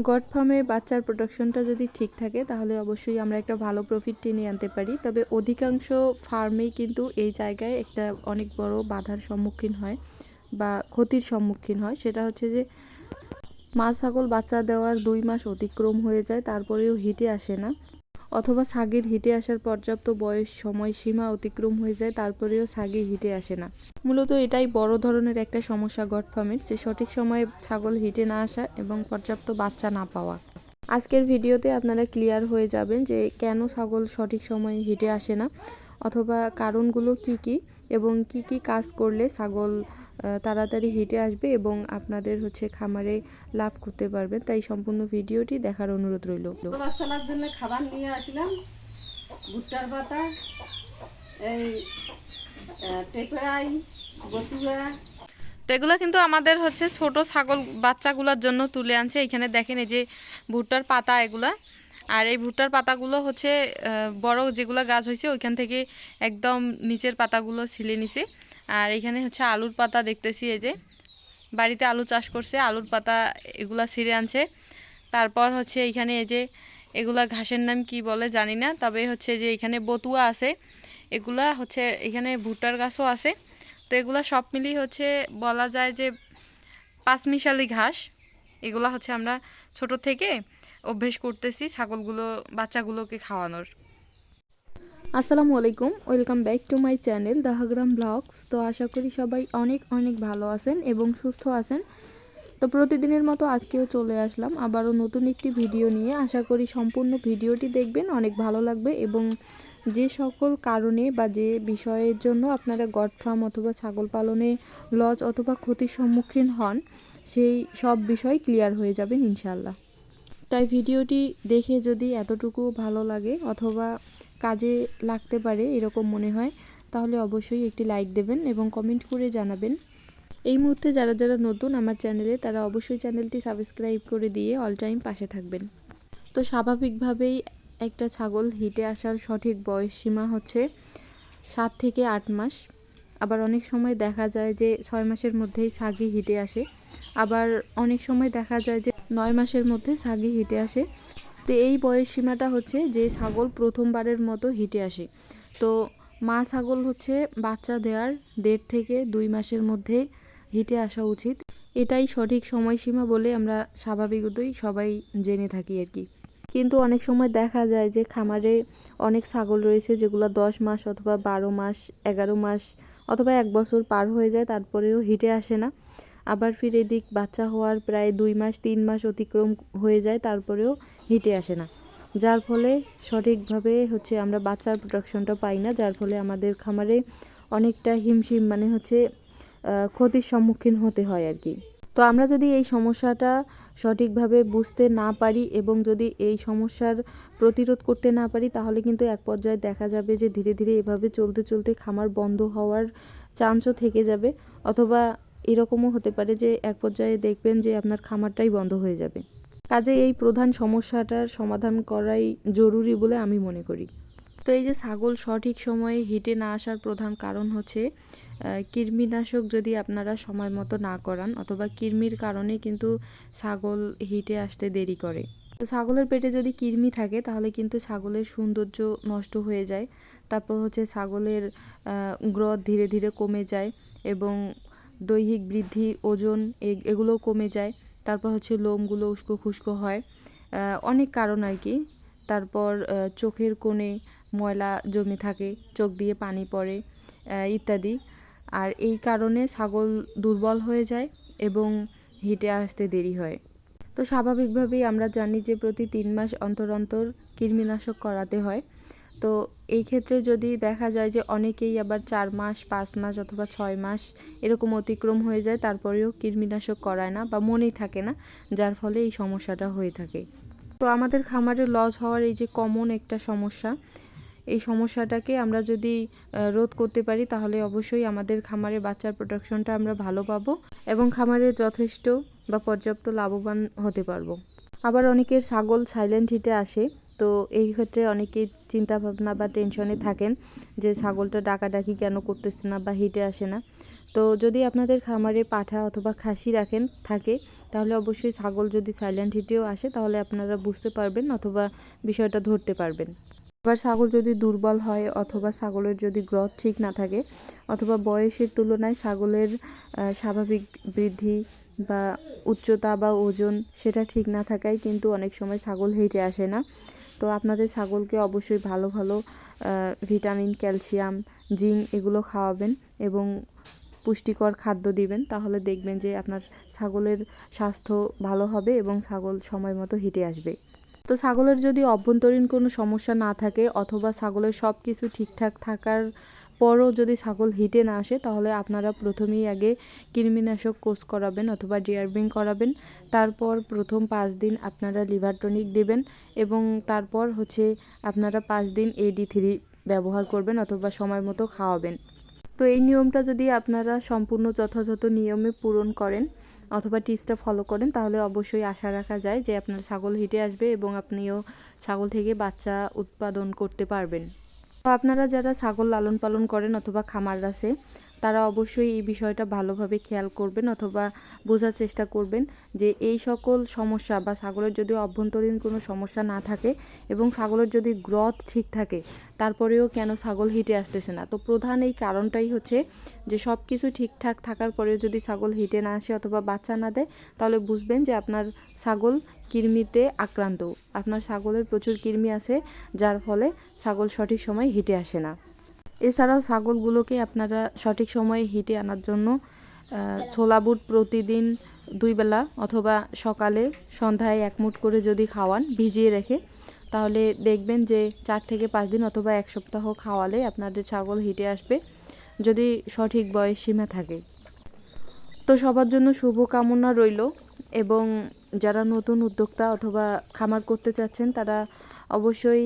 God ফার্মে বাচ্চার প্রোডাকশনটা যদি ঠিক থাকে, তাহলে অবশ্যই আমরা একটা ভালো প্রফিট টেনে আনতে পারি। তবে অধিকাংশ ফার্মেই কিন্তু এই জায়গায় একটা অনেক বড় বাধার সম্মুখীন হয় বা ক্ষতির সম্মুখীন হয়। সেটা হচ্ছে যে মা ছাগল বাচ্চা দেওয়ার দুই মাস অতিক্রম হয়ে যায়, তারপরেও হিটে আসে না। অথবা ছাগির হিটে আসার পর্যাপ্ত বয়স সময়সীমা অতিক্রম হয়ে যায়, তারপরেও ছাগি হিটে আসে না। মূলত এটাই বড় ধরনের একটা সমস্যা গট ফার্মের যে সঠিক সময়ে ছাগল হিটে না আসা এবং পর্যাপ্ত বাচ্চা না পাওয়া। আজকের ভিডিওতে আপনারা ক্লিয়ার হয়ে যাবেন যে কেন ছাগল সঠিক সময়ে হিটে আসে না, অথবা কারণগুলো কি কি এবং কি কি কাজ করলে ছাগল তাড়াতাড়ি হিটে আসবে এবং আপনাদের হচ্ছে খামারে লাভ করতে পারবেন। তাই সম্পূর্ণ ভিডিওটি দেখার অনুরোধ রইল। বাচ্চালার জন্য খাবার নিয়ে আসলাম। ভুট্টার পাতা এই টেপেরাই বতুয়া। তো এগুলো কিন্তু আমাদের হচ্ছে ছোট ছাগল বাচ্চাগুলোর জন্য তুলে আনছে। এখানে দেখেন এই যে ভুট্টার পাতা এগুলা। আর এই ভুট্টার পাতাগুলো হচ্ছে বড় যেগুলো গাছ হয়েছে ওইখান থেকে একদম নিচের পাতাগুলো ছিলে নিছে। আর এখানে হচ্ছে আলুর পাতা দেখতেছি এই যে। বাড়িতে আলু চাষ করছে, আলুর পাতা এগুলা ছিঁড়ে আনছে। তারপর হচ্ছে এখানে এই যে এগুলা ঘাসের নাম কি বলে জানি না, তবে হচ্ছে যে এখানে বতুয়া আছে। এগুলা হচ্ছে এখানে ভুট্টার গাছও আছে। তো এগুলা সব মিলিয়ে হচ্ছে বলা যায় যে পাঁচমিশালি ঘাস। এগুলা হচ্ছে আমরা ছোট থেকে অভ্যেস করতেছি ছাগলগুলো, বাচ্চাগুলোকে খাওয়ানোর। আসসালামু আলাইকুম, welcome back to my channel Dahagram blogs. তো আশা করি সবাই অনেক অনেক ভালো আছেন এবং সুস্থ আছেন। তো প্রতিদিনের মতো আজকেও চলে আসলাম আবারও নতুন একটি ভিডিও নিয়ে। আশা করি সম্পূর্ণ ভিডিওটি দেখবেন, অনেক ভালো লাগবে এবং যে সকল কারণে বা যে বিষয়ের জন্য আপনারা গড ফার্ম অথবা ছাগল পালনে লজ অথবা ক্ষতির সম্মুখীন হন, সেই সব বিষয় ক্লিয়ার হয়ে যাবেন ইনশাল্লাহ তাই ভিডিওটি দেখে যদি এতটুকু ভালো লাগে অথবা কাজে লাগতে পারে এরকম মনে হয়, তাহলে অবশ্যই একটি লাইক দেবেন এবং কমেন্ট করে জানাবেন। এই মুহূর্তে যারা যারা নতুন আমার চ্যানেলে, তারা অবশ্যই চ্যানেলটি সাবস্ক্রাইব করে দিয়ে অল টাইম পাশে থাকবেন। তো স্বাভাবিকভাবেই একটা ছাগল হিটে আসার সঠিক বয়স সীমা হচ্ছে সাত থেকে আট মাস। আবার অনেক সময় দেখা যায় যে ছয় মাসের মধ্যেই ছাগি হিটে আসে। আবার অনেক সময় দেখা যায় যে নয় মাসের মধ্যে ছাগি হিটে আসে। তো এই বয়স সীমাটা হচ্ছে যে ছাগল প্রথমবারের মতো হিটে আসে। তো মা ছাগল হচ্ছে বাচ্চা দেওয়ার দেড় থেকে দুই মাসের মধ্যে হিটে আসা উচিত। এটাই সঠিক সময়সীমা বলে আমরা স্বাভাবিকতই সবাই জেনে থাকি আর কি। কিন্তু অনেক সময় দেখা যায় যে খামারে অনেক ছাগল রয়েছে যেগুলো দশ মাস অথবা বারো মাস, এগারো মাস অথবা এক বছর পার হয়ে যায়, তারপরেও হিটে আসে না। আবার ফির এদিক, বাচ্চা হওয়ার প্রায় দুই মাস, তিন মাস অতিক্রম হয়ে যায়, তারপরেও হিটে আসে না। যার ফলে সঠিকভাবে হচ্ছে আমরা বাচ্চার প্রোডাকশনটা পাই না, যার ফলে আমাদের খামারে অনেকটা হিমশিম মানে হচ্ছে ক্ষতির সম্মুখীন হতে হয় আর কি। তো আমরা যদি এই সমস্যাটা সঠিকভাবে বুঝতে না পারি এবং যদি এই সমস্যার প্রতিরোধ করতে না পারি, তাহলে কিন্তু এক পর্যায়ে দেখা যাবে যে ধীরে ধীরে এভাবে চলতে চলতে খামার বন্ধ হওয়ার চান্সও থেকে যাবে। অথবা এরকমও হতে পারে যে এক পর্যায়ে দেখবেন যে আপনার খামারটাই বন্ধ হয়ে যাবে। কাজে এই প্রধান সমস্যাটার সমাধান করাই জরুরি বলে আমি মনে করি। তো এই যে ছাগল সঠিক সময়ে হিটে না আসার প্রধান কারণ হচ্ছে কৃমিনাশক যদি আপনারা সময় মতো না করান অথবা কৃমির কারণে কিন্তু ছাগল হিটে আসতে দেরি করে। তো ছাগলের পেটে যদি কৃমি থাকে তাহলে কিন্তু ছাগলের সৌন্দর্য নষ্ট হয়ে যায়। তারপর হচ্ছে ছাগলের গ্রথ ধীরে ধীরে কমে যায় এবং দৈহিক বৃদ্ধি, ওজন এগুলোও কমে যায়। তারপর হচ্ছে লোমগুলো উস্কো খুস্কো হয়। অনেক কারণ আর কি। তারপর চোখের কোণে ময়লা জমে থাকে, চোখ দিয়ে পানি পড়ে ইত্যাদি। আর এই কারণে ছাগল দুর্বল হয়ে যায় এবং হিটে আসতে দেরি হয়। তো স্বাভাবিকভাবেই আমরা জানি যে প্রতি তিন মাস অন্তর অন্তর কৃমিনাশক করাতে হয়। তো এই ক্ষেত্রে যদি দেখা যায় যে অনেকেই আবার চার মাস, পাঁচ মাস অথবা ছয় মাস এরকম অতিক্রম হয়ে যায়, তারপরেও কৃমিনাশক করায় না বা মনেই থাকে না, যার ফলে এই সমস্যাটা হয়ে থাকে। তো আমাদের খামারে লস হওয়ার এই যে কমন একটা সমস্যা, এই সমস্যাটাকে আমরা যদি রোধ করতে পারি, তাহলে অবশ্যই আমাদের খামারে বাচ্চার প্রোডাকশনটা আমরা ভালো পাবো এবং খামারে যথেষ্ট বা পর্যাপ্ত লাভবান হতে পারব। আবার অনেকের ছাগল সাইলেন্ট হিটে আসে তো এই ক্ষেত্রে অনেকেই চিন্তা ভাবনা বা টেনশনে থাকেন যে ছাগলটা ডাকাডাকি কেন করতেছে না বা হিটে আসে না। তো যদি আপনাদের খামারে পাঠা অথবা খাসি রাখেন, থাকে, তাহলে অবশ্যই ছাগল যদি সাইলেন্ট হিটেও আসে, তাহলে আপনারা বুঝতে পারবেন অথবা বিষয়টা ধরতে পারবেন। এবার ছাগল যদি দুর্বল হয় অথবা ছাগলের যদি গ্রথ ঠিক না থাকে অথবা বয়সের তুলনায় ছাগলের স্বাভাবিক বৃদ্ধি বা উচ্চতা বা ওজন সেটা ঠিক না থাকায় কিন্তু অনেক সময় ছাগল হেঁটে আসে না। তো আপনাদের ছাগলকে অবশ্যই ভালো ভালো ভিটামিন, ক্যালসিয়াম, জিঙ্ক এগুলো খাওয়াবেন এবং পুষ্টিকর খাদ্য দিবেন। তাহলে দেখবেন যে আপনার ছাগলের স্বাস্থ্য ভালো হবে এবং ছাগল সময় মতো হেঁটে আসবে। তো ছাগলের যদি অভ্যন্তরীণ কোনো সমস্যা না থাকে অথবা ছাগলের সব কিছু ঠিকঠাক থাকার পরও যদি ছাগল হিটে না আসে, তাহলে আপনারা প্রথমেই আগে কৃমিনাশক কোর্স করাবেন অথবা ডিয়ারবিং করাবেন। তারপর প্রথম পাঁচ দিন আপনারা লিভার টনিক দেবেন এবং তারপর হচ্ছে আপনারা পাঁচ দিন এডি থ্রি ব্যবহার করবেন অথবা সময় মতো খাওয়াবেন। তো এই নিয়মটা যদি আপনারা সম্পূর্ণ যথাযথ নিয়মে পূরণ করেন অথবা টিপসটা ফলো করেন, তাহলে অবশ্যই আশা রাখা যায় যে আপনার ছাগল হিটে আসবে এবং আপনিও ছাগল থেকে বাচ্চা উৎপাদন করতে পারবেন। তো আপনারা যারা ছাগল লালন পালন করেন অথবা খামার আছে তারা অবশ্যই এই বিষয়টা ভালোভাবে খেয়াল করবেন অথবা বোঝার চেষ্টা করবেন যে এই সকল সমস্যা বা ছাগলের যদি অভ্যন্তরীণ কোনো সমস্যা না থাকে এবং ছাগলের যদি গ্রথ ঠিক থাকে, তারপরেও কেন ছাগল হিটে আসতেছে না? তো প্রধান এই কারণটাই হচ্ছে যে সব কিছু ঠিকঠাক থাকার পরেও যদি ছাগল হিটে না আসে অথবা বাচ্চা না দেয়, তাহলে বুঝবেন যে আপনার ছাগল কৃমিতে আক্রান্ত। আপনার ছাগলের প্রচুর কৃমি আছে, যার ফলে ছাগল সঠিক সময় হিটে আসে না। এছাড়াও ছাগলগুলোকে আপনারা সঠিক সময়ে হিটে আনার জন্য ছোলা বুট প্রতিদিন দুই বেলা অথবা সকালে সন্ধ্যায় এক মুঠ করে যদি খাওয়ান ভিজিয়ে রেখে, তাহলে দেখবেন যে চার থেকে পাঁচ দিন অথবা এক সপ্তাহ খাওয়ালে আপনাদের ছাগল হিটে আসবে, যদি সঠিক বয়স সীমা থাকে। তো সবার জন্য শুভকামনা রইল এবং যারা নতুন উদ্যোক্তা অথবা খামার করতে চাচ্ছেন, তারা অবশ্যই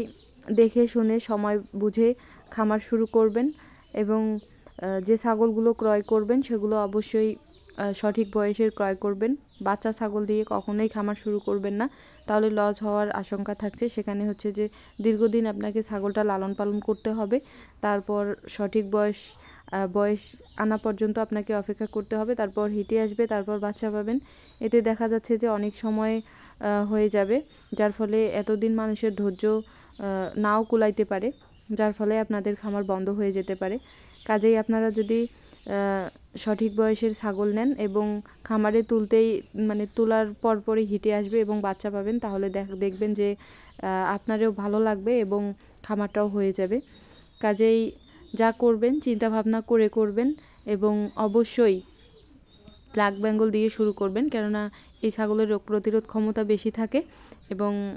দেখে শুনে, সময় বুঝে খামার শুরু করবেন এবং যে ছাগলগুলো ক্রয় করবেন সেগুলো অবশ্যই সঠিক বয়সের ক্রয় করবেন। বাচ্চা ছাগল দিয়ে কখনোই খামার শুরু করবেন না। তাহলে লস হওয়ার আশঙ্কা থাকছে। সেখানে হচ্ছে যে, দীর্ঘদিন আপনাকে ছাগলটা লালন পালন করতে হবে। তারপর সঠিক বয়স বয়স আনা পর্যন্ত আপনাকে অপেক্ষা করতে হবে। তারপর হিটে আসবে, তারপর বাচ্চা পাবেন। এতে দেখা যাচ্ছে যে, অনেক সময় হয়ে যাবে। যার ফলে এতদিন মানুষের ধৈর্য নাও কুলাইতে পারে। যার ফলে আপনাদের খামার বন্ধ হয়ে যেতে পারে। কাজেই আপনারা যদি সঠিক বয়সের ছাগল নেন এবং খামারে তুলতেই মানে তোলার পরপরই হিটে আসবে এবং বাচ্চা পাবেন, তাহলে দেখ- দেখবেন যে আপনারও ভালো লাগবে এবং খামারটাও হয়ে যাবে। কাজেই যা করবেন চিন্তা ভাবনা করে করবেন এবং অবশ্যই ব্ল্যাক বেঙ্গল দিয়ে শুরু করবেন, কেননা এই ছাগলের রোগ প্রতিরোধ ক্ষমতা বেশি থাকে এবং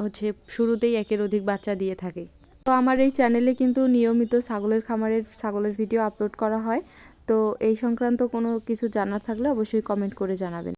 হচ্ছে শুরুতেই একের অধিক বাচ্চা দিয়ে থাকে। তো আমার এই চ্যানেলে কিন্তু নিয়মিত ছাগলের খামারের, ছাগলের ভিডিও আপলোড করা হয়। তো এই সংক্রান্ত কোনো কিছু জানার থাকলে অবশ্যই কমেন্ট করে জানাবেন।